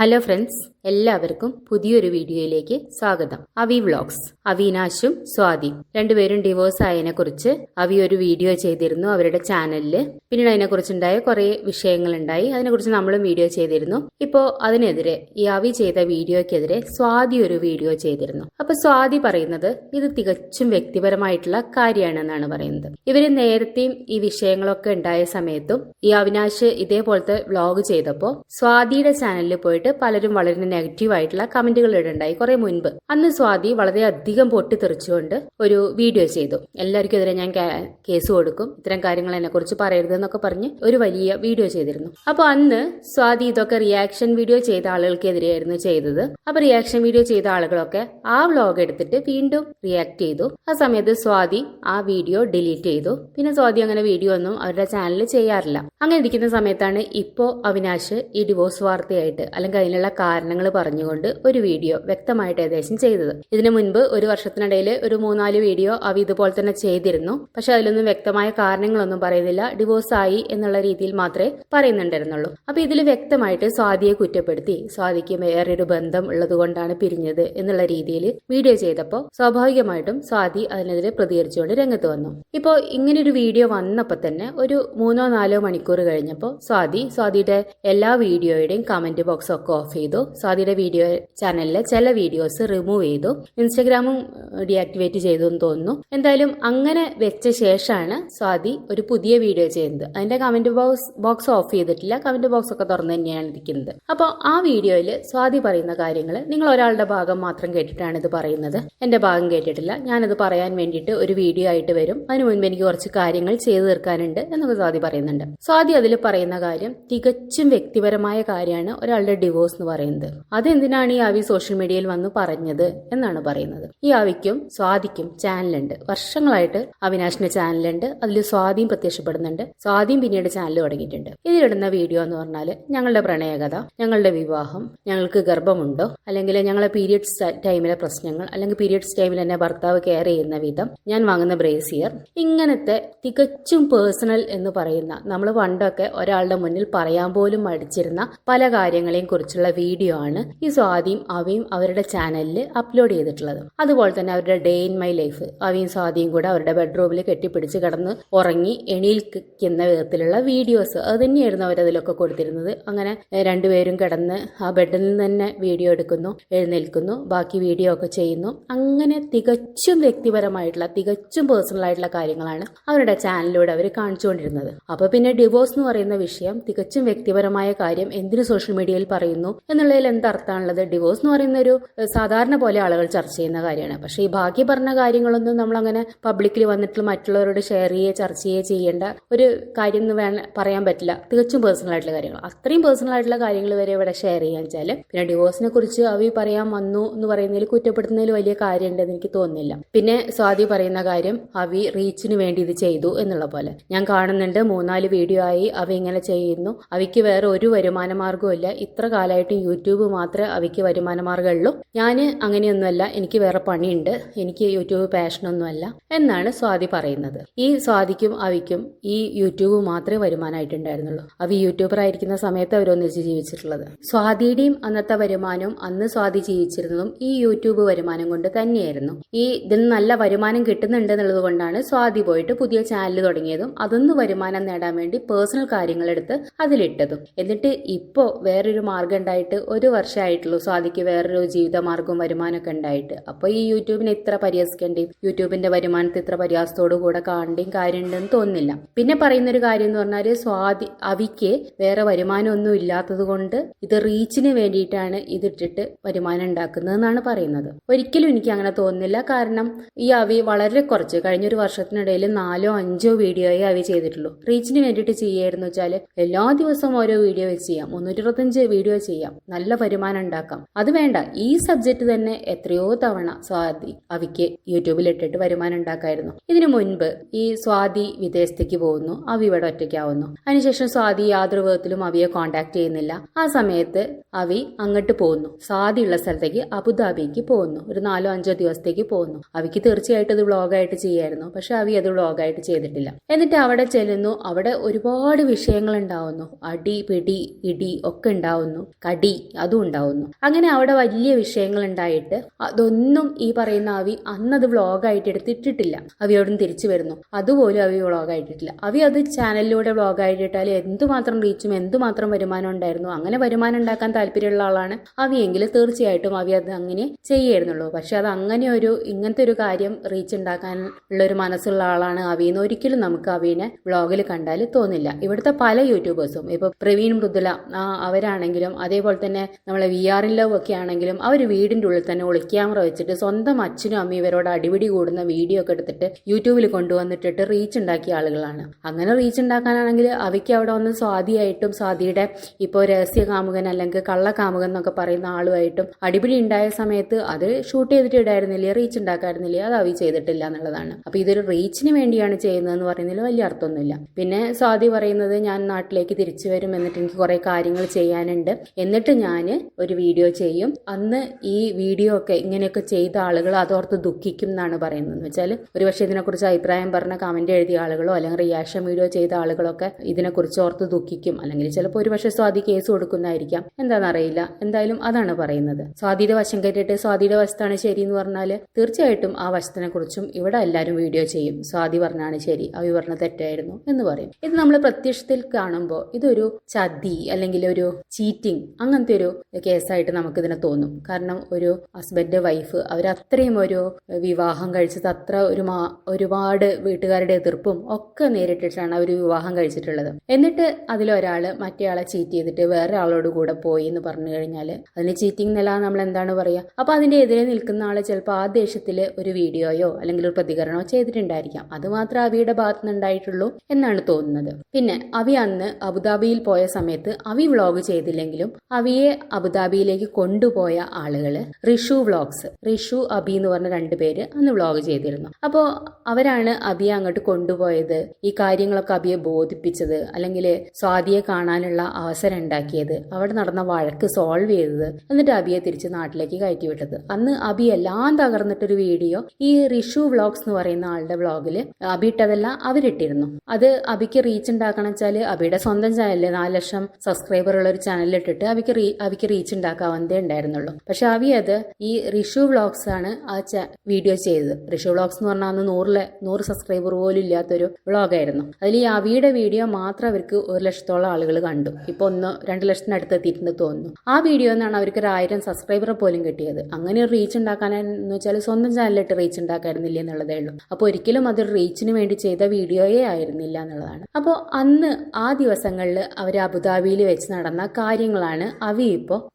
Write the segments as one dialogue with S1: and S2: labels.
S1: Hello friends, എല്ലാവർക്കും പുതിയൊരു വീഡിയോയിലേക്ക് സ്വാഗതം. അവി വ്ളോഗ്സ്. അവിനാശും സ്വാതി രണ്ടുപേരും ഡിവോഴ്സ് ആയതിനെ കുറിച്ച് അവി ഒരു വീഡിയോ ചെയ്തിരുന്നു അവരുടെ ചാനലിൽ പിന്നീട് അതിനെക്കുറിച്ചുണ്ടായ കുറെ വിഷയങ്ങളുണ്ടായി. അതിനെക്കുറിച്ച് നമ്മളും വീഡിയോ ചെയ്തിരുന്നു. ഇപ്പോ അതിനെതിരെ ഈ അവി ചെയ്ത വീഡിയോക്കെതിരെ സ്വാതി ഒരു വീഡിയോ ചെയ്തിരുന്നു. അപ്പൊ സ്വാതി പറയുന്നത് ഇത് തികച്ചും വ്യക്തിപരമായിട്ടുള്ള കാര്യമാണെന്നാണ് പറയുന്നത്. ഇവർ നേരത്തെയും ഈ വിഷയങ്ങളൊക്കെ ഉണ്ടായ സമയത്തും ഈ അവിനാശ് ഇതേപോലത്തെ വ്ളോഗ് ചെയ്തപ്പോൾ സ്വാതിയുടെ ചാനലിൽ പോയിട്ട് പലരും വളരെ നെഗറ്റീവ് ആയിട്ടുള്ള കമന്റുകൾ ഇടണ്ടായി കുറെ മുൻപ്. അന്ന് സ്വാതി വളരെ അധികം പൊട്ടിത്തെറിച്ചുകൊണ്ട് ഒരു വീഡിയോ ചെയ്തു. എല്ലാവർക്കും എതിരെ ഞാൻ കേസ് കൊടുക്കും. ഇത്തരം കാര്യങ്ങൾ എന്നെ കുറിച്ച് പറയരുത് എന്നൊക്കെ പറഞ്ഞ് ഒരു വലിയ വീഡിയോ ചെയ്തിരുന്നു. അപ്പൊ അന്ന് സ്വാതി ഇതൊക്കെ റിയാക്ഷൻ വീഡിയോ ചെയ്ത ആളുകൾക്കെതിരെയായിരുന്നു ചെയ്തത്. അപ്പൊ റിയാക്ഷൻ വീഡിയോ ചെയ്ത ആളുകളൊക്കെ ആ വ്ലോഗ് എടുത്തിട്ട് വീണ്ടും റിയാക്ട് ചെയ്തു. ആ സമയത്ത് സ്വാതി ആ വീഡിയോ ഡിലീറ്റ് ചെയ്തു. പിന്നെ സ്വാതി അങ്ങനെ വീഡിയോ ഒന്നും അവരുടെ ചാനലിൽ ചെയ്യാറില്ല. അങ്ങനെ ഇരിക്കുന്ന സമയത്താണ് ഇപ്പോ അവിനാശ് ഈ ഡിവോഴ്സ് വാർത്തയായിട്ട് അല്ലെങ്കിൽ അതിനുള്ള കാരണങ്ങൾ പറഞ്ഞുകൊണ്ട് ഒരു വീഡിയോ വ്യക്തമായിട്ട് ഏകദേശം ചെയ്തത്. ഇതിനു മുൻപ് ഒരു വർഷത്തിനിടയിൽ ഒരു മൂന്നാൽ വീഡിയോ അവ ഇതുപോലെ തന്നെ ചെയ്തിരുന്നു. പക്ഷെ അതിലൊന്നും വ്യക്തമായ കാരണങ്ങളൊന്നും പറയുന്നില്ല. ഡിവോഴ്സ് ആയി എന്നുള്ള രീതിയിൽ മാത്രമേ പറയുന്നുണ്ടായിരുന്നുള്ളൂ. അപ്പൊ ഇതിൽ വ്യക്തമായിട്ട് സ്വാതിയെ കുറ്റപ്പെടുത്തി. സ്വാതിക്ക് വേറൊരു ബന്ധം ഉള്ളത് കൊണ്ടാണ് പിരിഞ്ഞത് എന്നുള്ള രീതിയിൽ വീഡിയോ ചെയ്തപ്പോൾ സ്വാഭാവികമായിട്ടും സ്വാതി അതിനെതിരെ പ്രതികരിച്ചുകൊണ്ട് രംഗത്ത് വന്നു. ഇപ്പോൾ ഇങ്ങനൊരു വീഡിയോ വന്നപ്പോൾ തന്നെ ഒരു മൂന്നോ നാലോ മണിക്കൂർ കഴിഞ്ഞപ്പോൾ സ്വാതി സ്വാതിയുടെ എല്ലാ വീഡിയോയുടെയും കമന്റ് ബോക്സ് ഒക്കെ ഓഫ് ചെയ്തു. സ്വാതിയുടെ വീഡിയോ ചാനലിലെ ചില വീഡിയോസ് റിമൂവ് ചെയ്തു. ഇൻസ്റ്റഗ്രാമും ഡിയാക്ടിവേറ്റ് ചെയ്തു എന്ന് തോന്നുന്നു. എന്തായാലും അങ്ങനെ വെച്ച ശേഷമാണ് സ്വാതി ഒരു പുതിയ വീഡിയോ ചെയ്യുന്നത്. അതിന്റെ കമന്റ് ബോക്സ് ബോക്സ് ഓഫ് ചെയ്തിട്ടില്ല. കമന്റ് ബോക്സ് ഒക്കെ തുറന്നു തന്നെയാണ് ഇരിക്കുന്നത്. അപ്പോൾ ആ വീഡിയോയിൽ സ്വാതി പറയുന്ന കാര്യങ്ങൾ നിങ്ങൾ ഒരാളുടെ ഭാഗം മാത്രം കേട്ടിട്ടാണ് ഇത് പറയുന്നത്. എന്റെ ഭാഗം കേട്ടിട്ടില്ല. ഞാനത് പറയാൻ വേണ്ടിയിട്ട് ഒരു വീഡിയോ ആയിട്ട് വരും. അതിനു മുൻപ് എനിക്ക് കുറച്ച് കാര്യങ്ങൾ ചെയ്തു തീർക്കാനുണ്ട് എന്നൊക്കെ സ്വാതി പറയുന്നുണ്ട്. സ്വാതി അതിൽ പറയുന്ന കാര്യം തികച്ചും വ്യക്തിപരമായ കാര്യമാണ് ഒരാളുടെ ഡിവോഴ്സ് എന്ന് പറയുന്നത്. അതെന്തിനാണ് ഈ ആവി സോഷ്യൽ മീഡിയയിൽ വന്ന് പറഞ്ഞത് എന്നാണ് പറയുന്നത്. ഈ ആവിക്കും സ്വാതിക്കും ചാനലുണ്ട്. വർഷങ്ങളായിട്ട് അവിനാശിന്റെ ചാനലുണ്ട്. അതിൽ സ്വാതിയും പ്രത്യക്ഷപ്പെടുന്നുണ്ട്. സ്വാതിയും പിന്നീട് ചാനൽ തുടങ്ങിയിട്ടുണ്ട്. ഇതിലിടുന്ന വീഡിയോ എന്ന് പറഞ്ഞാൽ ഞങ്ങളുടെ പ്രണയകഥ ഞങ്ങളുടെ വിവാഹം ഞങ്ങൾക്ക് ഗർഭമുണ്ടോ അല്ലെങ്കിൽ ഞങ്ങളെ പീരിയഡ്സ് ടൈമിലെ പ്രശ്നങ്ങൾ അല്ലെങ്കിൽ പീരിയഡ്സ് ടൈമിൽ എന്നെ ഭർത്താവ് കെയർ ചെയ്യുന്ന വിധം ഞാൻ വാങ്ങുന്ന ബ്രേസിയർ ഇങ്ങനത്തെ തികച്ചും പേഴ്സണൽ എന്ന് പറയുന്ന നമ്മൾ പണ്ടൊക്കെ ഒരാളുടെ മുന്നിൽ പറയാൻ പോലും മടിച്ചിരുന്ന പല കാര്യങ്ങളെയും കുറിച്ചുള്ള വീഡിയോ ആണ് ഈ സ്വാതിയും അവയും അവരുടെ ചാനലിൽ അപ്ലോഡ് ചെയ്തിട്ടുള്ളത്. അതുപോലെ തന്നെ അവരുടെ ഡേ ഇൻ മൈ ലൈഫ് അവയും സ്വാതിയും കൂടെ അവരുടെ ബെഡ്റൂമിൽ കെട്ടിപ്പിടിച്ച് കിടന്ന് ഉറങ്ങി എണീൽക്കുന്ന വിധത്തിലുള്ള വീഡിയോസ് അത് തന്നെയായിരുന്നു അവരതിലൊക്കെ കൊടുത്തിരുന്നത്. അങ്ങനെ രണ്ടുപേരും കിടന്ന് ആ ബെഡിൽ നിന്ന് തന്നെ വീഡിയോ എടുക്കുന്നു എഴുന്നേൽക്കുന്നു ബാക്കി വീഡിയോ ഒക്കെ ചെയ്യുന്നു. അങ്ങനെ തികച്ചും വ്യക്തിപരമായിട്ടുള്ള തികച്ചും പേഴ്സണൽ ആയിട്ടുള്ള കാര്യങ്ങളാണ് അവരുടെ ചാനലിലൂടെ അവർ കാണിച്ചുകൊണ്ടിരുന്നത്. അപ്പൊ പിന്നെ ഡിവോഴ്സ് എന്ന് പറയുന്ന വിഷയം തികച്ചും വ്യക്തിപരമായ കാര്യം എന്തിനു സോഷ്യൽ മീഡിയയിൽ പറയുന്നു എന്നുള്ളതിൽ എന്തർത്ഥമാണുള്ളത് ഡിവോഴ്സ് എന്ന് പറയുന്ന ഒരു സാധാരണ പോലെ ആളുകൾ ചർച്ച ചെയ്യുന്ന കാര്യമാണ്. പക്ഷേ ഈ ബാക്കി പറഞ്ഞ കാര്യങ്ങളൊന്നും നമ്മൾ അങ്ങനെ പബ്ലിക്കിൽ വന്നിട്ട് മറ്റുള്ളവരോട് ഷെയർ ചെയ്യുകയോ ചർച്ച ചെയ്യുകയോ ചെയ്യേണ്ട ഒരു കാര്യം എന്ന് വേണം പറയാൻ പറ്റില്ല. തികച്ചും പേഴ്സണൽ ആയിട്ടുള്ള കാര്യങ്ങൾ. അത്രയും പേഴ്സണൽ ആയിട്ടുള്ള കാര്യങ്ങൾ വരെ ഇവിടെ ഷെയർ ചെയ്യാൻ വെച്ചാൽ പിന്നെ ഡിവോഴ്സിനെ കുറിച്ച് അവി പറയാൻ വന്നു എന്ന് പറയുന്നതിൽ കുറ്റപ്പെടുത്തുന്നതിൽ വലിയ കാര്യമുണ്ടെന്ന് എനിക്ക് തോന്നുന്നില്ല. പിന്നെ സ്വാതി പറയുന്ന കാര്യം അവി റീച്ചിന് വേണ്ടി ഇത് ചെയ്തു എന്നുള്ള പോലെ. ഞാൻ കാണുന്നുണ്ട് മൂന്നാൽ വീഡിയോ ആയി അവ ഇങ്ങനെ ചെയ്യുന്നു. അവയ്ക്ക് വേറെ ഒരു വരുമാന മാർഗവും ഇല്ല ഇത്ര കാലമായിട്ട് യൂട്യൂബ് മാത്രമേ അവയ്ക്ക് വരുമാന മാർഗമുള്ളൂ ഞാൻ അങ്ങനെയൊന്നുമല്ല എനിക്ക് വേറെ പണിയുണ്ട് എനിക്ക് യൂട്യൂബ് പാഷനൊന്നുമല്ല എന്നാണ് സ്വാതി പറയുന്നത്. ഈ സ്വാതിക്കും അവയ്ക്കും ഈ യൂട്യൂബ് മാത്രമേ വരുമാനമായിട്ടുണ്ടായിരുന്നുള്ളൂ. അവ യൂട്യൂബർ ആയിരിക്കുന്ന സമയത്ത് അവരൊന്നിച്ച് ജീവിച്ചിട്ടുള്ളത്. സ്വാതിയുടെയും അന്നത്തെ വരുമാനവും അന്ന് സ്വാതി ജീവിച്ചിരുന്നതും ഈ യൂട്യൂബ് വരുമാനം കൊണ്ട് തന്നെയായിരുന്നു. ഈ ഇതിൽ നല്ല വരുമാനം കിട്ടുന്നുണ്ട് എന്നുള്ളത് കൊണ്ടാണ് സ്വാതി പോയിട്ട് പുതിയ ചാനൽ തുടങ്ങിയതും അതൊന്ന് വരുമാനം നേടാൻ വേണ്ടി പേഴ്സണൽ കാര്യങ്ങൾ എടുത്ത് അതിലിട്ടതും. എന്നിട്ട് ഇപ്പോ വേറൊരു മാർഗം ഉണ്ടായിട്ട് ഒരു വർഷമായിട്ടുള്ളൂ സ്വാതിക്ക് വേറൊരു ജീവിതമാർഗവും വരുമാനമൊക്കെ ഉണ്ടായിട്ട്. അപ്പൊ ഈ യൂട്യൂബിനെ ഇത്ര പരിഹസിക്കേണ്ടി യൂട്യൂബിന്റെ വരുമാനത്തെ ഇത്ര പരിഹാസത്തോടു കൂടെ കാണേണ്ടിയും കാര്യമുണ്ടെന്ന് തോന്നുന്നില്ല. പിന്നെ പറയുന്ന ഒരു കാര്യം എന്ന് പറഞ്ഞാൽ സ്വാതി അവിക്ക് വേറെ വരുമാനമൊന്നും ഇല്ലാത്തത് കൊണ്ട് ഇത് റീച്ചിന് വേണ്ടിയിട്ടാണ് ഇതിട്ടിട്ട് വരുമാനം ഉണ്ടാക്കുന്നതെന്നാണ് പറയുന്നത്. ഒരിക്കലും എനിക്ക് അങ്ങനെ തോന്നുന്നില്ല. കാരണം ഈ അവി വളരെ കുറച്ച് കഴിഞ്ഞൊരു വർഷത്തിനിടയിൽ നാലോ അഞ്ചോ വീഡിയോയെ അവി ചെയ്തിട്ടുള്ളൂ. റീച്ചിന് വേണ്ടിയിട്ട് ചെയ്യായിരുന്നു വെച്ചാൽ എല്ലാ ദിവസവും ഓരോ വീഡിയോ ചെയ്യാം. മുന്നൂറ്റി വീഡിയോ ചെയ്യാം. നല്ല വരുമാനം ഉണ്ടാക്കാം. അത് വേണ്ട. ഈ സബ്ജക്റ്റ് തന്നെ എത്രയോ തവണ സ്വാതി അവിക്ക് യൂട്യൂബിൽ ഇട്ടിട്ട് വരുമാനം ഉണ്ടാക്കായിരുന്നു. ഇതിനു മുൻപ് ഈ സ്വാതി വിദേശത്തേക്ക് പോകുന്നു. അവി ഇവിടെ ഒറ്റയ്ക്കാവുന്നു. അതിനുശേഷം സ്വാതി യാതൊരു വിധത്തിലും അവിയെ കോണ്ടാക്ട് ചെയ്യുന്നില്ല. ആ സമയത്ത് അവി അങ്ങോട്ട് പോകുന്നു. സ്വാതി ഉള്ള സ്ഥലത്തേക്ക് അബുദാബിക്ക് പോകുന്നു. ഒരു നാലോ അഞ്ചോ ദിവസത്തേക്ക് പോകുന്നു. അവിക്ക് തീർച്ചയായിട്ടും ഇത് വ്ളോഗായിട്ട് ചെയ്യായിരുന്നു. പക്ഷെ അവി അത് വ്ളോഗായിട്ട് ചെയ്തിട്ടില്ല. എന്നിട്ട് അവിടെ ചെല്ലുന്നു. അവിടെ ഒരുപാട് വിഷയങ്ങൾ ഉണ്ടാവുന്നു. അടി പിടി ഇടി ഒക്കെ ഉണ്ടാവുന്നു. കടി അത് അതും ഉണ്ടാവുന്നു. അങ്ങനെ അവിടെ വലിയ വിഷയങ്ങൾ ഉണ്ടായിട്ട് അതൊന്നും ഈ പറയുന്ന അവി അന്നത് വ്ളോഗായിട്ട് എടുത്തിട്ടിട്ടില്ല. അവി അവിടെ നിന്ന് തിരിച്ചു വരുന്നു. അതുപോലും അവി വ്ളോഗായിട്ടിട്ടില്ല. അവി അത് ചാനലിലൂടെ വ്ളോഗായിട്ടിട്ടാൽ എന്തുമാത്രം റീച്ചും എന്തുമാത്രം വരുമാനം ഉണ്ടായിരുന്നു? അങ്ങനെ വരുമാനം ഉണ്ടാക്കാൻ താല്പര്യമുള്ള ആളാണ് അവിയെങ്കിൽ തീർച്ചയായിട്ടും അവി അത് അങ്ങനെ ചെയ്യായിരുന്നുള്ളൂ പക്ഷെ അത് അങ്ങനെ ഒരു ഇങ്ങനത്തെ ഒരു കാര്യം റീച്ച് ഉണ്ടാക്കാൻ ഉള്ള ഒരു മനസ്സുള്ള ആളാണ് അവിയെന്ന് ഒരിക്കലും നമുക്ക് അവീനെ വ്ളോഗിൽ കണ്ടാൽ തോന്നില്ല. ഇവിടുത്തെ പല യൂട്യൂബേഴ്സും ഇപ്പൊ പ്രവീൺ മൃദുല അവരാണെങ്കിലും അതേപോലെ തന്നെ നമ്മളെ വി ആർ ഇൻ ലവ് ഒക്കെ ആണെങ്കിലും അവർ വീടിന്റെ ഉള്ളിൽ തന്നെ ഒളിക്യാമറ വെച്ചിട്ട് സ്വന്തം അച്ഛനും അമ്മയും ഇവരോട് അടിപിടി കൂടുന്ന വീഡിയോ ഒക്കെ എടുത്തിട്ട് യൂട്യൂബിൽ കൊണ്ടുവന്നിട്ടിട്ട് റീച്ച് ഉണ്ടാക്കിയ ആളുകളാണ്. അങ്ങനെ റീച്ച് ഉണ്ടാക്കാനാണെങ്കിൽ അവയ്ക്ക് അവിടെ വന്ന് സ്വാതിയായിട്ടും സ്വാതിയുടെ ഇപ്പോൾ രഹസ്യ കാമുകൻ അല്ലെങ്കിൽ കള്ള കാമുകൻ എന്നൊക്കെ പറയുന്ന ആളുമായിട്ടും അടിപിടി ഉണ്ടായ സമയത്ത് അത് ഷൂട്ട് ചെയ്തിട്ട് ഇടായിരുന്നില്ല റീച്ച് ഉണ്ടാക്കായിരുന്നില്ല അത് അവി ചെയ്തിട്ടില്ല എന്നുള്ളതാണ്. അപ്പൊ ഇതൊരു റീച്ചിന് വേണ്ടിയാണ് ചെയ്യുന്നതെന്ന് പറയുന്നതിൽ വലിയ അർത്ഥമൊന്നുമില്ല. പിന്നെ സ്വാതി പറയുന്നത് ഞാൻ നാട്ടിലേക്ക് തിരിച്ചു വരും എന്നിട്ട് എനിക്ക് കുറേ കാര്യങ്ങൾ ചെയ്യാനുണ്ട്. എന്നിട്ട് ഞാൻ ഒരു വീഡിയോ ചെയ്യും. അന്ന് ഈ വീഡിയോ ഒക്കെ ഇങ്ങനെയൊക്കെ ചെയ്ത ആളുകൾ അതോർത്ത് ദുഃഖിക്കും എന്നാണ് പറയുന്നത് എന്ന് വെച്ചാൽ ഒരുപക്ഷെ ഇതിനെക്കുറിച്ച് അഭിപ്രായം പറഞ്ഞ കമന്റ് എഴുതിയ ആളുകളോ അല്ലെങ്കിൽ റിയാക്ഷൻ വീഡിയോ ചെയ്ത ആളുകളൊക്കെ ഇതിനെക്കുറിച്ച് ഓർത്ത് ദുഃഖിക്കും. അല്ലെങ്കിൽ ചിലപ്പോൾ ഒരുപക്ഷെ സ്വാതി കേസ് കൊടുക്കുന്നതായിരിക്കാം. എന്താണെന്നറിയില്ല എന്തായാലും അതാണ് പറയുന്നത്. സ്വാതിയുടെ വശം കേട്ടിട്ട് സ്വാതിയുടെ വശത്താണ് ശരി എന്ന് പറഞ്ഞാൽ തീർച്ചയായിട്ടും ആ വശത്തിനെ കുറിച്ചും ഇവിടെ എല്ലാവരും വീഡിയോ ചെയ്യും. സ്വാതി പറഞ്ഞാണ് ശരി അവി പറഞ്ഞ തെറ്റായിരുന്നു എന്ന് പറയും. ഇത് നമ്മൾ പ്രത്യക്ഷത്തിൽ കാണുമ്പോൾ ഇതൊരു ചതി അല്ലെങ്കിൽ ഒരു ചീറ്റിംഗ് അങ്ങനത്തെ ഒരു കേസായിട്ട് നമുക്കിതിനെ തോന്നും. കാരണം ഒരു ഹസ്ബൻഡ് വൈഫ് അവരത്രയും ഒരു വിവാഹം കഴിച്ചത് അത്ര ഒരു മാ- ഒരുപാട് വീട്ടുകാരുടെ എതിർപ്പും ഒക്കെ നേരിട്ടിട്ടാണ് അവർ വിവാഹം കഴിച്ചിട്ടുള്ളത്. എന്നിട്ട് അതിലൊരാൾ മറ്റേയാളെ ചീറ്റ് ചെയ്തിട്ട് വേറെ ആളോട് കൂടെ പോയി എന്ന് പറഞ്ഞു കഴിഞ്ഞാൽ അതിന് ചീറ്റിംഗ് എന്നല്ല നമ്മൾ എന്താണ് പറയുക അപ്പൊ അതിന്റെ എതിരെ നിൽക്കുന്ന ആൾ ചിലപ്പോൾ ആ ദേഷ്യത്തിൽ ഒരു വീഡിയോയോ അല്ലെങ്കിൽ ഒരു പ്രതികരണമോ ചെയ്തിട്ടുണ്ടായിരിക്കാം. അത് മാത്രം അവിയുടെ ഭാഗത്തു നിന്നുണ്ടായിട്ടുള്ളൂ എന്നാണ് തോന്നുന്നത്. പിന്നെ അവി അന്ന് അബുദാബിയിൽ പോയ സമയത്ത് അവി വ്ളോഗ് ചെയ്തില്ലെങ്കിലും അവിയെ അബുദാബിയിലേക്ക് കൊണ്ടുപോയ ആളുകൾ റിഷു വ്ളോഗ്സ്. റിഷു അബി എന്ന് പറഞ്ഞ രണ്ട് പേര് അന്ന് വ്ളോഗ് ചെയ്തിരുന്നു. അപ്പോൾ അവരാണ് അബിയെ അങ്ങോട്ട് കൊണ്ടുപോയത് ഈ കാര്യങ്ങളൊക്കെ അബിയെ ബോധിപ്പിച്ചത് അല്ലെങ്കിൽ സ്വാതിയെ കാണാനുള്ള അവസരം ഉണ്ടാക്കിയത് അവിടെ നടന്ന വഴക്ക് സോൾവ് ചെയ്തത് എന്നിട്ട് അബിയെ തിരിച്ച് നാട്ടിലേക്ക് കയറ്റി വിട്ടത് അന്ന് അബി എല്ലാം തകർന്നിട്ടൊരു വീഡിയോ ഈ റിഷു വ്ളോഗ്സ് എന്ന് പറയുന്ന ആളുടെ വ്ളോഗിൽ അബി ഇട്ടതെല്ലാം അവരിട്ടിരുന്നു അത് അബിക്ക് റീച്ച് ഉണ്ടാക്കണം വെച്ചാൽ അബിയുടെ സ്വന്തം ചാനലിൽ നാല് ലക്ഷം സബ്സ്ക്രൈബർ ഉള്ള ഒരു ചാനലിൽ ഇട്ടിട്ട് അബിക്ക് റീ റീച്ച് ഉണ്ടാക്കാവുന്നതേ ഉണ്ടായിരുന്നുള്ളൂ. പക്ഷെ അവി അത് ഈ റിഷു വ്ളോഗ്സ് ആണ് ആ വീഡിയോ ചെയ്തത്. റിഷു വ്ളോഗ്സ് എന്ന് പറഞ്ഞാൽ അന്ന് നൂറിലെ നൂറ് സബ്സ്ക്രൈബർ പോലും ഇല്ലാത്തൊരു വ്ളോഗായിരുന്നു അതിൽ ഈ അവിയുടെ വീഡിയോ മാത്രം അവർക്ക് ഒരു ലക്ഷത്തോളം ആളുകൾ കണ്ടു. ഇപ്പൊ ഒന്ന് രണ്ട് ലക്ഷത്തിനടുത്ത് എത്തിയിട്ടുണ്ട് തോന്നുന്നു. ആ വീഡിയോ എന്നാണ് അവർക്ക് ഒരു ആയിരം സബ്സ്ക്രൈബർ പോലും കിട്ടിയത്. അങ്ങനെ ഒരു റീച്ച് ഉണ്ടാക്കാനെന്ന് വെച്ചാൽ സ്വന്തം ചാനലിലിട്ട് റീച്ച് ഉണ്ടാക്കായിരുന്നില്ല എന്നുള്ളതേ ഉള്ളൂ. അപ്പോൾ ഒരിക്കലും അതൊരു റീച്ചിന് വേണ്ടി ചെയ്ത വീഡിയോയേ ആയിരുന്നില്ല എന്നുള്ളതാണ്. അപ്പോൾ അന്ന് ആ ദിവസങ്ങളിൽ അവർ അബുദാബിയിൽ വെച്ച് നടന്ന കാര്യങ്ങളാണ് അവി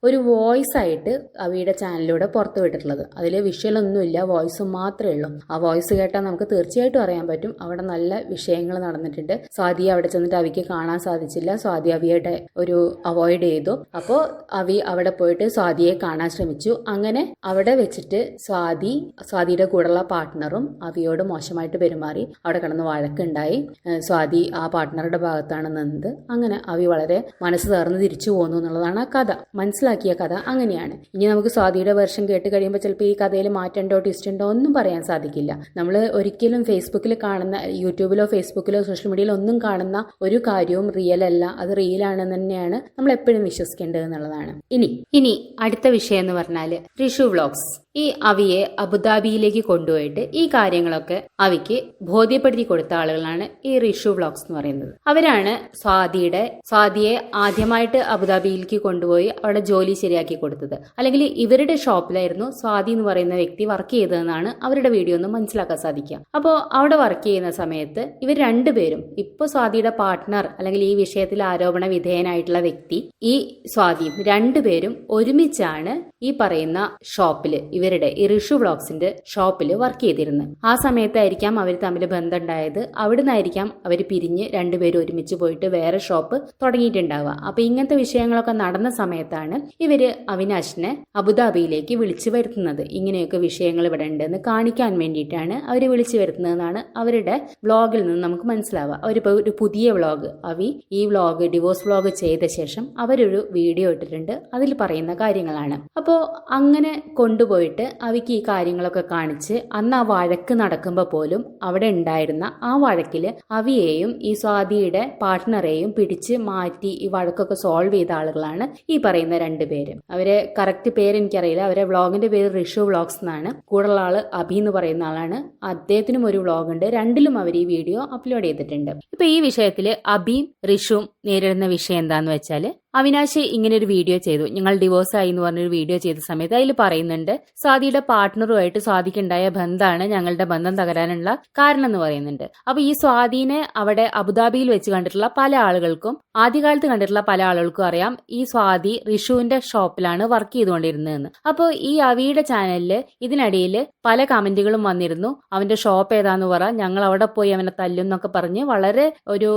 S1: ഒരു വോയിസ് ആയിട്ട് അവയുടെ ചാനലിലൂടെ പുറത്തു വിട്ടിട്ടുള്ളത്. അതിൽ വിഷ്വൽ ഒന്നുമില്ല വോയിസ് മാത്രമേ ഉള്ളൂ. ആ വോയിസ് കേട്ടാൽ നമുക്ക് തീർച്ചയായിട്ടും അറിയാൻ പറ്റും. അവിടെ നല്ല വിഷയങ്ങൾ നടന്നിട്ടുണ്ട്. സ്വാതി അവിടെ ചെന്നിട്ട് അവിക്ക് കാണാൻ സാധിച്ചില്ല. സ്വാതി അവിയുടെ ഒരു അവോയ്ഡ് ചെയ്തു. അപ്പോൾ അവി അവിടെ പോയിട്ട് സ്വാതിയെ കാണാൻ ശ്രമിച്ചു. അങ്ങനെ അവിടെ വെച്ചിട്ട് സ്വാതി സ്വാതിയുടെ കൂടെയുള്ള പാർട്ട്ണറും അവിയോട് മോശമായിട്ട് പെരുമാറി. അവിടെ കിടന്ന് വഴക്കുണ്ടായി. സ്വാതി ആ പാർട്ട്ണറുടെ ഭാഗത്താണ് നിന്നത്. അങ്ങനെ അവി വളരെ മനസ്സ് തകർന്ന് തിരിച്ചു പോന്നു എന്നുള്ളതാണ് ആ കഥ. മനസ്സിലാക്കിയ കഥ അങ്ങനെയാണ്. ഇനി നമുക്ക് സ്വാതിയുടെ വെർഷൻ കേട്ട് കഴിയുമ്പോൾ ചിലപ്പോൾ ഈ കഥയിൽ മാറ്റമുണ്ടോ ട്വിസ്റ്റ് ഉണ്ടോ ഒന്നും പറയാൻ സാധിക്കില്ല. നമ്മൾ ഒരിക്കലും ഫേസ്ബുക്കിൽ കാണുന്ന യൂട്യൂബിലോ ഫേസ്ബുക്കിലോ സോഷ്യൽ മീഡിയയിലോ ഒന്നും കാണുന്ന ഒരു കാര്യവും റിയൽ അല്ല. അത് റിയൽ ആണെന്ന് തന്നെയാണ് നമ്മൾ എപ്പോഴും വിശ്വസിക്കേണ്ടത് എന്നുള്ളതാണ്. ഇനി ഇനി അടുത്ത വിഷയം എന്ന് പറഞ്ഞാൽ റിഷു വ്ളോഗ്സ് ഈ അവിയെ അബുദാബിയിലേക്ക് കൊണ്ടുപോയിട്ട് ഈ കാര്യങ്ങളൊക്കെ അവിക്ക് ബോധ്യപ്പെടുത്തി കൊടുത്ത ആളുകളാണ് ഈ റിഷു വ്ളോഗ്സ് എന്ന് പറയുന്നത്. അവരാണ് സ്വാതിയുടെ സ്വാതിയെ ആദ്യമായിട്ട് അബുദാബിയിലേക്ക് കൊണ്ടുപോയി അവിടെ ജോലി ശരിയാക്കി കൊടുത്തത്. അല്ലെങ്കിൽ ഇവരുടെ ഷോപ്പിലായിരുന്നു സ്വാതി എന്ന് പറയുന്ന വ്യക്തി വർക്ക് ചെയ്തതെന്നാണ് അവരുടെ വീഡിയോ ഒന്ന് മനസ്സിലാക്കാൻ സാധിക്കുക. അപ്പോൾ അവിടെ വർക്ക് ചെയ്യുന്ന സമയത്ത് ഇവർ രണ്ടുപേരും ഇപ്പോൾ സ്വാതിയുടെ പാർട്ട്ണർ അല്ലെങ്കിൽ ഈ വിഷയത്തിൽ ആരോപണ വിധേയനായിട്ടുള്ള വ്യക്തി ഈ സ്വാതിയും രണ്ടുപേരും ഒരുമിച്ചാണ് ഈ പറയുന്ന ഷോപ്പിൽ ഇവരുടെ ഈ റിഷു വ്ളോഗ്സിന്റെ ഷോപ്പിൽ വർക്ക് ചെയ്തിരുന്നത് ആ സമയത്തായിരിക്കാം അവർ തമ്മിൽ ബന്ധമുണ്ടായത്. അവിടുന്നായിരിക്കാം അവർ പിരിഞ്ഞ് രണ്ടുപേരും ഒരുമിച്ച് പോയിട്ട് വേറെ ഷോപ്പ് തുടങ്ങിയിട്ടുണ്ടാവുക. അപ്പൊ ഇങ്ങനത്തെ വിഷയങ്ങളൊക്കെ നടന്ന സമയത്താണ് ഇവർ അവിനാശിനെ അബുദാബിയിലേക്ക് വിളിച്ചു വരുത്തുന്നത്. ഇങ്ങനെയൊക്കെ വിഷയങ്ങൾ ഇവിടെ ഉണ്ടെന്ന് കാണിക്കാൻ വേണ്ടിയിട്ടാണ് അവർ വിളിച്ചു വരുത്തുന്നതെന്നാണ് അവരുടെ വ്ളോഗിൽ നിന്ന് നമുക്ക് മനസ്സിലാവുക. അവരിപ്പോൾ ഒരു പുതിയ വ്ളോഗ്. അവി ഈ വ്ളോഗ് ഡിവോഴ്സ് വ്ളോഗ് ചെയ്ത ശേഷം അവരൊരു വീഡിയോ ഇട്ടിട്ടുണ്ട്. അതിൽ പറയുന്ന കാര്യങ്ങളാണ്. അപ്പോൾ അങ്ങനെ കൊണ്ടുപോയിട്ട് പോയിട്ട് അവയ്ക്ക് ഈ കാര്യങ്ങളൊക്കെ കാണിച്ച് അന്ന് ആ വഴക്ക് നടക്കുമ്പോൾ പോലും അവിടെ ഉണ്ടായിരുന്ന ആ വഴക്കിൽ അവിയെയും ഈ സ്വാതിയുടെ പാർട്ട്ണറെയും പിടിച്ച് മാറ്റി ഈ വഴക്കൊക്കെ സോൾവ് ചെയ്ത ആളുകളാണ് ഈ പറയുന്ന രണ്ടുപേരും അവരെ കറക്റ്റ് പേര് എനിക്കറിയില്ല. അവരെ വ്ളോഗിന്റെ പേര് റിഷു വ്ളോഗ്സ് എന്നാണ്. കൂടുതലുള്ള ആൾ അഭി എന്ന് പറയുന്ന ആളാണ്. അദ്ദേഹത്തിനും ഒരു വ്ളോഗ് ഉണ്ട്. രണ്ടിലും അവർ ഈ വീഡിയോ അപ്ലോഡ് ചെയ്തിട്ടുണ്ട്. ഇപ്പൊ ഈ വിഷയത്തിൽ അഭിയും ഋഷുവും നേരിടുന്ന വിഷയം എന്താന്ന് വെച്ചാൽ അവിനാശ് ഇങ്ങനെ ഒരു വീഡിയോ ചെയ്തു. ഞങ്ങൾ ഡിവോഴ്സ് ആയി എന്ന് പറഞ്ഞൊരു വീഡിയോ ചെയ്ത സമയത്ത് അതിൽ പറയുന്നുണ്ട് സ്വാതിയുടെ പാർട്ട്ണറുമായിട്ട് സ്വാതിക്കുണ്ടായ ബന്ധമാണ് ഞങ്ങളുടെ ബന്ധം തകരാനുള്ള കാരണം എന്ന് പറയുന്നുണ്ട്. അപ്പൊ ഈ സ്വാതിനെ അവിടെ അബുദാബിയിൽ വെച്ച് കണ്ടിട്ടുള്ള പല ആളുകൾക്കും ആദ്യകാലത്ത് കണ്ടിട്ടുള്ള പല ആളുകൾക്കും അറിയാം ഈ സ്വാതി റിഷുവിന്റെ ഷോപ്പിലാണ് വർക്ക് ചെയ്തുകൊണ്ടിരുന്നതെന്ന്. അപ്പോൾ ഈ അവിയുടെ ചാനലിൽ ഇതിനിടയിൽ പല കമന്റുകളും വന്നിരുന്നു. അവന്റെ ഷോപ്പ് ഏതാന്ന് പറ ഞങ്ങൾ അവിടെ പോയി അവനെ തല്ലും എന്നൊക്കെ പറഞ്ഞ് വളരെ ഒരു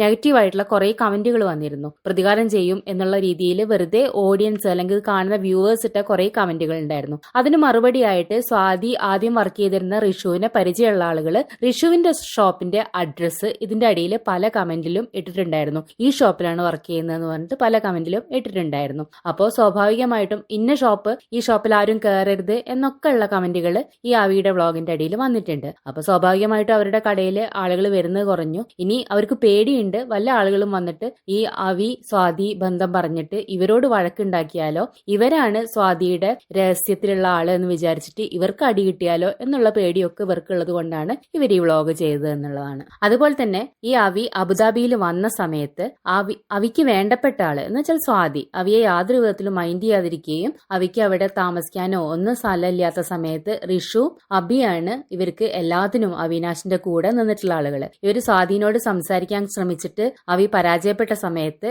S1: നെഗറ്റീവ് ആയിട്ടുള്ള കുറെ കമന്റുകൾ വന്നിരുന്നു. പ്രതികാരം ചെയ്യും എന്നുള്ള രീതിയിൽ വെറുതെ ഓഡിയൻസ് അല്ലെങ്കിൽ കാണുന്ന വ്യൂവേഴ്സ് ഇട്ട കുറെ കമന്റുകൾ ഉണ്ടായിരുന്നു. അതിന് മറുപടിയായിട്ട് സ്വാതി ആദ്യം വർക്ക് ചെയ്തിരുന്ന റിഷുവിനെ പരിചയമുള്ള ആളുകൾ റിഷുവിന്റെ ഷോപ്പിന്റെ അഡ്രസ്സ് ഇതിന്റെ അടിയിൽ പല കമന്റിലും ഇട്ടിട്ടുണ്ടായിരുന്നു. ഈ ഷോപ്പിലാണ് വർക്ക് ചെയ്യുന്നതെന്ന് പറഞ്ഞിട്ട് പല കമന്റിലും ഇട്ടിട്ടുണ്ടായിരുന്നു. അപ്പോൾ സ്വാഭാവികമായിട്ടും ഇന്ന ഷോപ്പ് ഈ ഷോപ്പിൽ ആരും കയറരുത് എന്നൊക്കെ ഉള്ള കമന്റുകൾ ഈ ആവിയുടെ വ്ളോഗിന്റെ അടിയിൽ വന്നിട്ടുണ്ട്. അപ്പൊ സ്വാഭാവികമായിട്ടും അവരുടെ കടയിൽ ആളുകൾ വരുന്നത് കുറഞ്ഞു. ഇനി അവർക്ക് പേടിയുണ്ട്. വല്ല ആളുകളും വന്നിട്ട് ഈ ആവി സ്വാതി ബന്ധം പറഞ്ഞിട്ട് ഇവരോട് വഴക്കുണ്ടാക്കിയാലോ? ഇവരാണ് സ്വാതിയുടെ രഹസ്യത്തിലുള്ള ആൾ എന്ന് വിചാരിച്ചിട്ട് ഇവർക്ക് അടി കിട്ടിയാലോ എന്നുള്ള പേടിയൊക്കെ ഇവർക്കുള്ളത് കൊണ്ടാണ് ഇവർ ഈ വ്ലോഗ് ചെയ്തത് എന്നുള്ളതാണ്. അതുപോലെ തന്നെ ഈ അവി അബുദാബിയിൽ വന്ന സമയത്ത് അവി അവിക്ക് വേണ്ടപ്പെട്ട ആൾ എന്ന് വെച്ചാൽ സ്വാതി അവിയെ യാതൊരു വിധത്തിലും മൈൻഡ് ചെയ്യാതിരിക്കുകയും അവിക്ക് അവിടെ താമസിക്കാനോ ഒന്നും സ്ഥലമില്ലാത്ത സമയത്ത് റിഷു അബിയാണ് ഇവർക്ക് എല്ലാത്തിനും അവിനാശിന്റെ കൂടെ നിന്നിട്ടുള്ള ആളുകൾ ഇവർ സ്വാതിനോട് സംസാരിക്കാൻ ശ്രമിച്ചിട്ട് അവി പരാജയപ്പെട്ട സമയത്ത്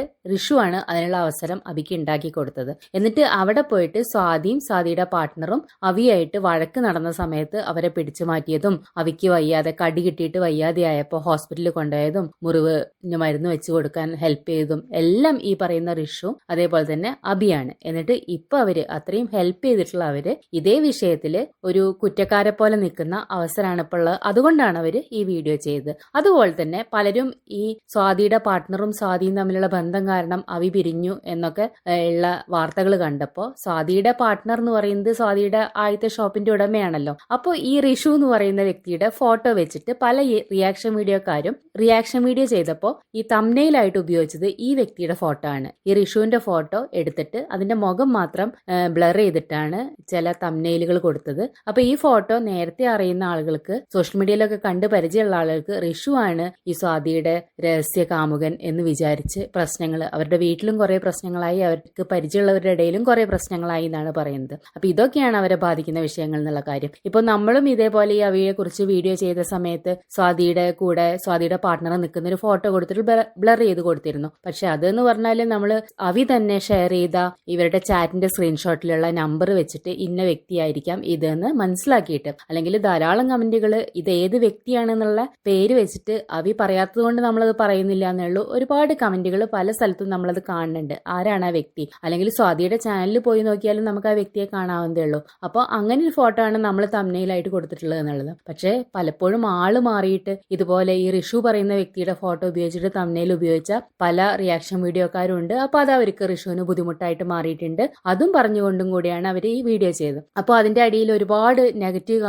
S1: ഋഷുവാണ് അതിനുള്ള അവസരം അബിക്ക് ഉണ്ടാക്കി കൊടുത്തത്. എന്നിട്ട് അവിടെ പോയിട്ട് സ്വാതിയും സ്വാതിയുടെ പാർട്ട്ണറും അവിയായിട്ട് വഴക്ക് നടന്ന സമയത്ത് അവരെ പിടിച്ചു മാറ്റിയതും അവിക്ക് വയ്യാതെ കടി കിട്ടിയിട്ട് വയ്യാതെയായപ്പോൾ ഹോസ്പിറ്റലിൽ കൊണ്ടുപോയതും മുറിവ് മരുന്ന് വെച്ച് കൊടുക്കാൻ ഹെൽപ്പ് ചെയ്തതും എല്ലാം ഈ പറയുന്ന റിഷു അതേപോലെ തന്നെ അബിയാണ്. എന്നിട്ട് ഇപ്പൊ അവർ അത്രയും ഹെൽപ്പ് ചെയ്തിട്ടുള്ള അവർ ഇതേ വിഷയത്തിൽ ഒരു കുറ്റക്കാരെ പോലെ നിൽക്കുന്ന അവസരമാണ് ഇപ്പോൾ ഉള്ളത്. അതുകൊണ്ടാണ് അവർ ഈ വീഡിയോ ചെയ്തത്. അതുപോലെ തന്നെ പലരും ഈ സ്വാതിയുടെ പാർട്ട്ണറും സ്വാതിയും തമ്മിലുള്ള ബന്ധം കാരണം അവി പിരിഞ്ഞു എന്നൊക്കെ ഉള്ള വാർത്തകൾ കണ്ടപ്പോൾ സ്വാതിയുടെ പാർട്ട്ണർ എന്ന് പറയുന്നത് സ്വാതിയുടെ ആദ്യത്തെ ഷോപ്പിന്റെ ഉടമയാണല്ലോ. അപ്പോൾ ഈ റിഷു എന്ന് പറയുന്ന വ്യക്തിയുടെ ഫോട്ടോ വെച്ചിട്ട് പല റിയാക്ഷൻ വീഡിയോക്കാരും റിയാക്ഷൻ വീഡിയോ ചെയ്തപ്പോൾ ഈ തമ്നയിലായിട്ട് ഉപയോഗിച്ചത് ഈ വ്യക്തിയുടെ ഫോട്ടോ ആണ്. ഈ റിഷുവിന്റെ ഫോട്ടോ എടുത്തിട്ട് അതിന്റെ മുഖം മാത്രം ബ്ലർ ചെയ്തിട്ടാണ് ചില തമ്നയിലുകൾ കൊടുത്തത്. അപ്പൊ ഈ ഫോട്ടോ നേരത്തെ അറിയുന്ന ആളുകൾക്ക് സോഷ്യൽ മീഡിയയിലൊക്കെ കണ്ട് പരിചയമുള്ള ആളുകൾക്ക് റിഷു ആണ് ഈ സ്വാതിയുടെ രഹസ്യ കാമുകൻ എന്ന് വിചാരിച്ച് പ്രശ്നങ്ങൾ അവരുടെ വീട്ടിലും കുറേ പ്രശ്നങ്ങളായി അവർക്ക് പരിചയമുള്ളവരുടെ ഇടയിലും കുറേ പ്രശ്നങ്ങളായി എന്നാണ് പറയുന്നത്. അപ്പോൾ ഇതൊക്കെയാണ് അവരെ ബാധിക്കുന്ന വിഷയങ്ങൾ എന്നുള്ള കാര്യം. ഇപ്പൊ നമ്മളും ഇതേപോലെ ഈ അവയെ കുറിച്ച് വീഡിയോ ചെയ്ത സമയത്ത് സ്വാതിയുടെ കൂടെ സ്വാതിയുടെ പാർട്ണർ നിൽക്കുന്ന ഒരു ഫോട്ടോ കൊടുത്തിട്ട് ബ്ലർ ചെയ്ത് കൊടുത്തിരുന്നു. പക്ഷെ അതെന്ന് പറഞ്ഞാൽ നമ്മൾ അവി തന്നെ ഷെയർ ചെയ്ത ഇവരുടെ ചാറ്റിന്റെ സ്ക്രീൻഷോട്ടിലുള്ള നമ്പർ വെച്ചിട്ട് ഇന്ന വ്യക്തിയായിരിക്കാം ഇതെന്ന് മനസ്സിലാക്കിയിട്ട് അല്ലെങ്കിൽ ധാരാളം കമന്റുകൾ ഇത് ഏത് വ്യക്തിയാണെന്നുള്ള പേര് വെച്ചിട്ട് അവി പറയാത്തത് കൊണ്ട് നമ്മളത് പറയുന്നില്ല എന്നുള്ളൂ. ഒരുപാട് കമന്റുകൾ പല സ്ഥലത്തും നമ്മളത് കാണുന്നുണ്ട്. ആരാണ് ആ വ്യക്തി? അല്ലെങ്കിൽ സ്വാതിയുടെ ചാനലിൽ പോയി നോക്കിയാലും നമുക്ക് ആ വ്യക്തിയെ കാണാവുന്നതേ ഉള്ളൂ. അപ്പോൾ അങ്ങനെ ഒരു ഫോട്ടോ ആണ് നമ്മൾ തമ്നയിലായിട്ട് കൊടുത്തിട്ടുള്ളത് എന്നുള്ളത്. പക്ഷേ പലപ്പോഴും ആൾ മാറിയിട്ട് ഇതുപോലെ ഈ റിഷു പറയുന്ന വ്യക്തിയുടെ ഫോട്ടോ ഉപയോഗിച്ചിട്ട് തമ്നയിൽ ഉപയോഗിച്ച പല റിയാക്ഷൻ വീഡിയോക്കാരും ഉണ്ട്. അപ്പോൾ അത് അവർക്ക് റിഷുവിന് ബുദ്ധിമുട്ടായിട്ട് മാറിയിട്ടുണ്ട്. അതും പറഞ്ഞുകൊണ്ടും കൂടിയാണ് അവർ ഈ വീഡിയോ ചെയ്തത്. അപ്പോൾ അതിന്റെ അടിയിൽ ഒരുപാട് നെഗറ്റീവ്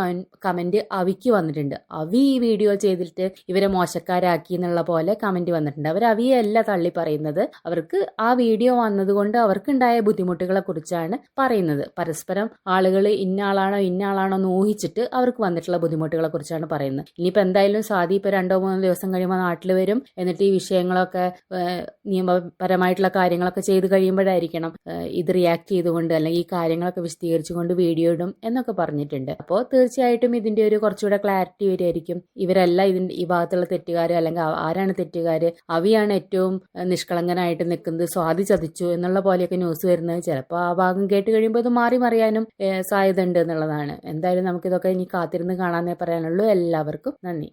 S1: കമന്റ് അവിക്ക് വന്നിട്ടുണ്ട്. അവി ഈ വീഡിയോ ചെയ്തിട്ട് ഇവരെ മോശക്കാരാക്കി എന്നുള്ള പോലെ കമന്റ് വന്നിട്ടുണ്ട്. അവർ അവിയല്ല തള്ളി പറയുന്നത് അവർക്ക് ആ വീഡിയോ വന്നതുകൊണ്ട് അവർക്കുണ്ടായ ബുദ്ധിമുട്ടുകളെ കുറിച്ചാണ് പറയുന്നത്. പരസ്പരം ആളുകൾ ഇന്ന ആളാണോ ഇന്ന ആളാണോ എന്ന് ഊഹിച്ചിട്ട് അവർക്ക് വന്നിട്ടുള്ള ബുദ്ധിമുട്ടുകളെ കുറിച്ചാണ് പറയുന്നത്. ഇനിയിപ്പോൾ എന്തായാലും സാധി ഇപ്പോൾ രണ്ടോ മൂന്നോ ദിവസം കഴിയുമ്പോൾ നാട്ടിൽ വരും. എന്നിട്ട് ഈ വിഷയങ്ങളൊക്കെ നിയമപരമായിട്ടുള്ള കാര്യങ്ങളൊക്കെ ചെയ്ത് കഴിയുമ്പോഴായിരിക്കണം ഇത് റിയാക്ട് ചെയ്തുകൊണ്ട് അല്ലെങ്കിൽ ഈ കാര്യങ്ങളൊക്കെ വിശദീകരിച്ചുകൊണ്ട് വീഡിയോ ഇടും എന്നൊക്കെ പറഞ്ഞിട്ടുണ്ട്. അപ്പോൾ തീർച്ചയായിട്ടും ഇതിന്റെ ഒരു കുറച്ചുകൂടെ ക്ലാരിറ്റി വരുമായിരിക്കും ഇവരല്ല ഇതിന്റെ ഈ ഭാഗത്തുള്ള തെറ്റുകാർ അല്ലെങ്കിൽ ആരാണ് തെറ്റുകാർ അവിയാണ് ഏറ്റവും ഏഹ്, നിഷ്കളങ്കനായിട്ട് നിൽക്കുന്നത് സ്വാതി ചതിച്ചു എന്നുള്ള പോലെയൊക്കെ ന്യൂസ് വരുന്നത്. ചിലപ്പോൾ ആ ഭാഗം കേട്ട് കഴിയുമ്പോൾ ഇത് മാറി മറിയാനും സാധ്യതയുണ്ട് എന്നുള്ളതാണ്. എന്തായാലും നമുക്കിതൊക്കെ ഇനി കാത്തിരുന്ന് കാണാനേ പറയാനുള്ളൂ. എല്ലാവർക്കും നന്ദി.